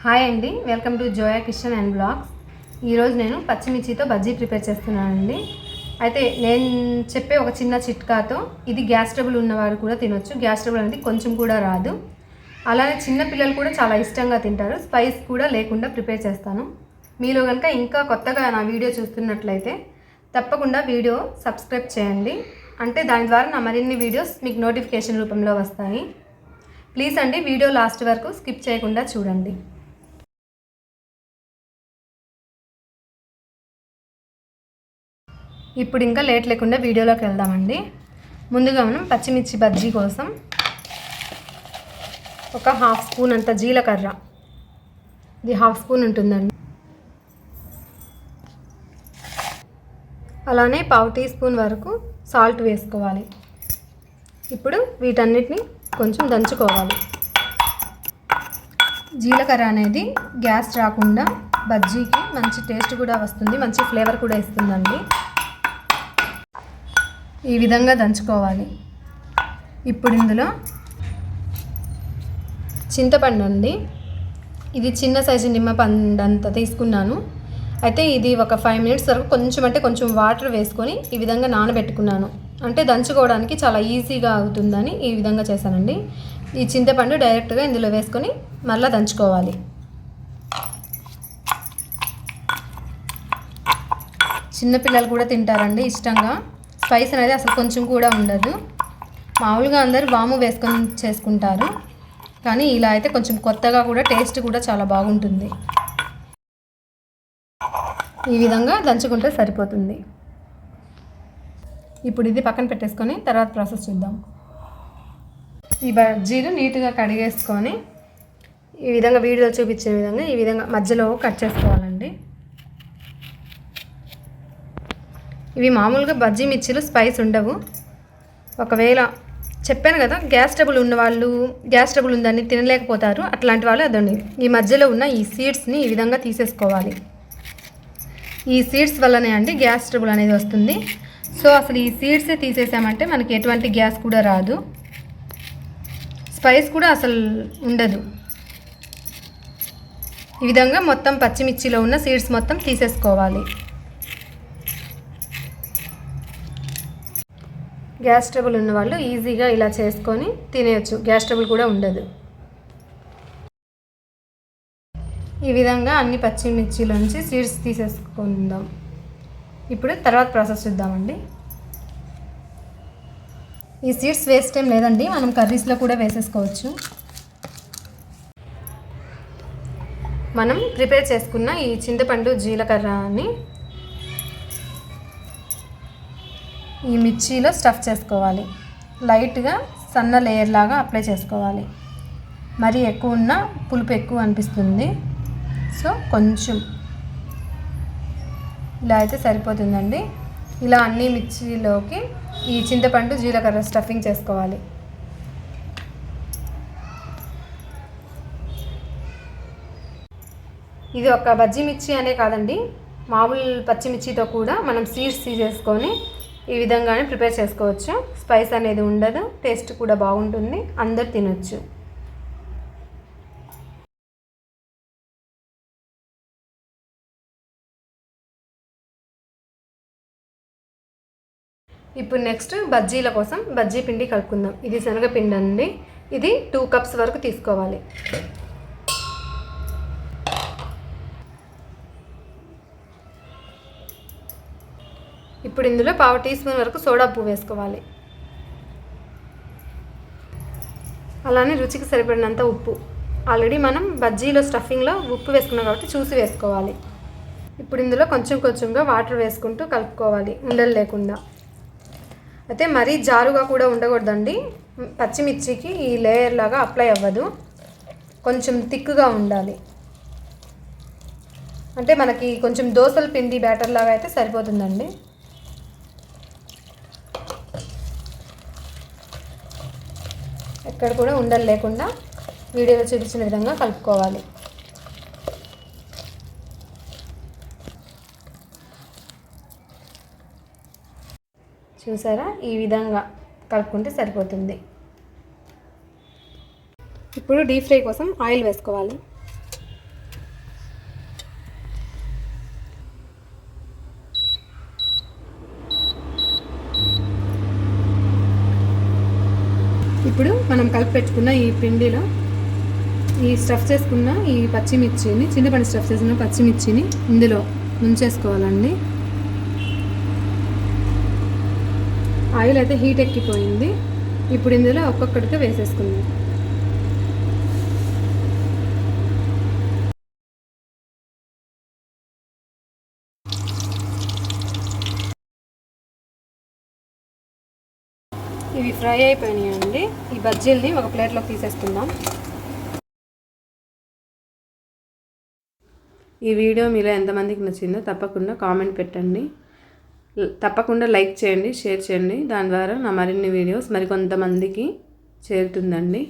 Hi అండి welcome to Zoya Kishan and blogs. ఈరోజు నేను పచ్చిమిర్చితో బజ్జీ ప్రిపేర్ చేస్తున్నానండి. అయితే నేను చెప్పే ఒక చిన్న చిట్కాతో ఇది గ్యాస్ ట్రబుల్ ఉన్నవారు కూడా తినొచ్చు. గ్యాస్ ట్రబుల్ అనేది కొంచెం కూడా రాదు. అలానే చిన్న పిల్లలు కూడా చాలా ఇష్టంగా తింటారు. స్పైస్ కూడా లేకుండా ప్రిపేర్ చేస్తాను. మీలో కనుక ఇంకా కొత్తగా నా వీడియో చూస్తున్నట్లయితే తప్పకుండా వీడియో సబ్స్క్రైబ్ చేయండి. అంటే దాని ద్వారా నా మరిన్ని వీడియోస్ మీకు నోటిఫికేషన్ రూపంలో వస్తాయి. ప్లీజ్ అండి వీడియో లాస్ట్ వరకు స్కిప్ చేయకుండా చూడండి. ఇప్పుడు ఇంకా లేట్ లేకుండా వీడియోలోకి వెళ్దామండి. ముందుగా మనం పచ్చిమిర్చి బజ్జీ కోసం ఒక హాఫ్ స్పూన్ అంత జీలకర్ర. ఇది హాఫ్ స్పూన్ ఉంటుందండి. అలానే పావు టీ స్పూన్ వరకు సాల్ట్ వేసుకోవాలి. ఇప్పుడు వీటన్నిటిని కొంచెం దంచుకోవాలి. జీలకర్ర అనేది గ్యాస్ రాకుండా బజ్జీకి మంచి టేస్ట్ కూడా వస్తుంది మంచి ఫ్లేవర్ కూడా ఇస్తుందండి. ఈ విధంగా దంచుకోవాలి. ఇప్పుడు ఇందులో చింతపండు అండి ఇది చిన్న సైజు నిమ్మపండు అంత తీసుకున్నాను. అయితే ఇది ఒక ఫైవ్ మినిట్స్ వరకు కొంచెం అంటే కొంచెం వాటర్ వేసుకొని ఈ విధంగా నానబెట్టుకున్నాను. అంటే దంచుకోవడానికి చాలా ఈజీగా అవుతుందని ఈ విధంగా చేశానండి. ఈ చింతపండు డైరెక్ట్గా ఇందులో వేసుకొని మళ్ళీ దంచుకోవాలి. చిన్నపిల్లలు కూడా తింటారండి ఇష్టంగా. స్పైస్ అనేది అసలు కొంచెం కూడా ఉండదు. మామూలుగా అందరూ వాము వేసుకొని చేసుకుంటారు. కానీ ఇలా అయితే కొంచెం కొత్తగా కూడా టేస్ట్ కూడా చాలా బాగుంటుంది. ఈ విధంగా దంచుకుంటే సరిపోతుంది. ఇప్పుడు ఇది పక్కన పెట్టేసుకొని తర్వాత ప్రాసెస్ చూద్దాం. ఈ బజ్జీలు నీట్గా కడిగేసుకొని ఈ విధంగా వీడియోలో చూపించే విధంగా ఈ విధంగా మధ్యలో కట్ చేసుకోవాలండి. ఇవి మామూలుగా బజ్జీ మిర్చిలు స్పైస్ ఉండవు. ఒకవేళ చెప్పాను కదా గ్యాస్ ట్రబుల్ ఉన్న వాళ్ళు గ్యాస్ ట్రబుల్ ఉందని తినలేకపోతారు. అట్లాంటి వాళ్ళు అదండి ఈ మధ్యలో ఉన్న ఈ సీడ్స్ని ఈ విధంగా తీసేసుకోవాలి. ఈ సీడ్స్ వల్లనే అండి గ్యాస్ ట్రబుల్ అనేది వస్తుంది. సో అసలు ఈ సీడ్సే తీసేసామంటే మనకి ఎటువంటి గ్యాస్ కూడా రాదు. స్పైస్ కూడా అసలు ఉండదు. ఈ విధంగా మొత్తం పచ్చిమిర్చిలో ఉన్న సీడ్స్ మొత్తం తీసేసుకోవాలి. గ్యాస్ ట్రబుల్ ఉన్న వాళ్ళు ఈజీగా ఇలా చేసుకొని తినేయచ్చు. గ్యాస్ ట్రబుల్ కూడా ఉండదు. ఈ విధంగా అన్ని పచ్చిమిర్చిలోంచి సీడ్స్ తీసేసుకుందాం. ఇప్పుడు తర్వాత ప్రాసెస్ చూద్దామండి. ఈ సీడ్స్ వేస్ట్ ఏం లేదండి. మనం కర్రీస్లో కూడా వేసేసుకోవచ్చు. మనం ప్రిపేర్ చేసుకున్న ఈ చింతపండు జీలకర్రని ఈ మిర్చిలో స్టఫ్ చేసుకోవాలి. లైట్గా సన్న లేయర్ లాగా అప్లై చేసుకోవాలి. మరీ ఎక్కువ ఉన్న పులుపు ఎక్కువ అనిపిస్తుంది. సో కొంచెం. ఇలా అయితే సరిపోతుందండి. ఇలా అన్ని మిర్చిలోకి ఈ చింతపండు జీలకర్ర స్టఫింగ్ చేసుకోవాలి. ఇది ఒక బజ్జీ మిర్చి అనే కాదండి. మామూలు పచ్చిమిర్చితో కూడా మనం సీడ్స్ తీసేసుకొని ఈ విధంగానే ప్రిపేర్ చేసుకోవచ్చు. స్పైస్ అనేది ఉండదు. టేస్ట్ కూడా బాగుంటుంది. అందరు తినొచ్చు. ఇప్పుడు నెక్స్ట్ బజ్జీల కోసం బజ్జీ పిండి కలుపుకుందాం. ఇది శనగపిండి అండి ఇది టూ కప్స్ వరకు తీసుకోవాలి. ఇప్పుడు ఇందులో పావు టీ స్పూన్ వరకు సోడా ఉప్పు వేసుకోవాలి. అలానే రుచికి సరిపడినంత ఉప్పు. ఆల్రెడీ మనం బజ్జీలో స్టఫింగ్లో ఉప్పు వేసుకున్నాం కాబట్టి చూసి వేసుకోవాలి. ఇప్పుడు ఇందులో కొంచెం కొంచెంగా వాటర్ వేసుకుంటూ కలుపుకోవాలి ఉండలు లేకుండా. అయితే మరీ జారుగా కూడా ఉండకూడదండి. పచ్చిమిర్చికి ఈ లేయర్ లాగా అప్లై అవ్వదు. కొంచెం థిక్గా ఉండాలి. అంటే మనకి కొంచెం దోశల పిండి బ్యాటర్ లాగా అయితే సరిపోతుందండి. ఎక్కడ కూడా ఉండలు లేకుండా వీడియోలో చూపించిన విధంగా కలుపుకోవాలి. చూసారా? ఈ విధంగా కలుపుకుంటే సరిపోతుంది. ఇప్పుడు డీప్ ఫ్రై కోసం ఆయిల్ వేసుకోవాలి. ఇప్పుడు మనం కలిపి పెట్టుకున్న ఈ పిండిలో ఈ స్టఫ్ చేసుకున్న ఈ పచ్చిమిర్చిని చింతపండు స్టఫ్ చేసిన పచ్చిమిర్చిని ఇందులో ముంచేసుకోవాలండి. ఆయిల్ అయితే హీట్ ఎక్కిపోయింది. ఇప్పుడు ఇందులో ఒక్కొక్కటిగా వేసేసుకుందాం. ఇవి ఫ్రై అయిపోయినాయండి. ఈ బజ్జీల్ని ఒక ప్లేట్లోకి తీసేసుకుందాం. ఈ వీడియో మీలో ఎంతమందికి నచ్చిందో తప్పకుండా కామెంట్ పెట్టండి. తప్పకుండా లైక్ చేయండి షేర్ చేయండి. దాని ద్వారా నా మరిన్ని వీడియోస్ మరికొంతమందికి చేరుతుందండి.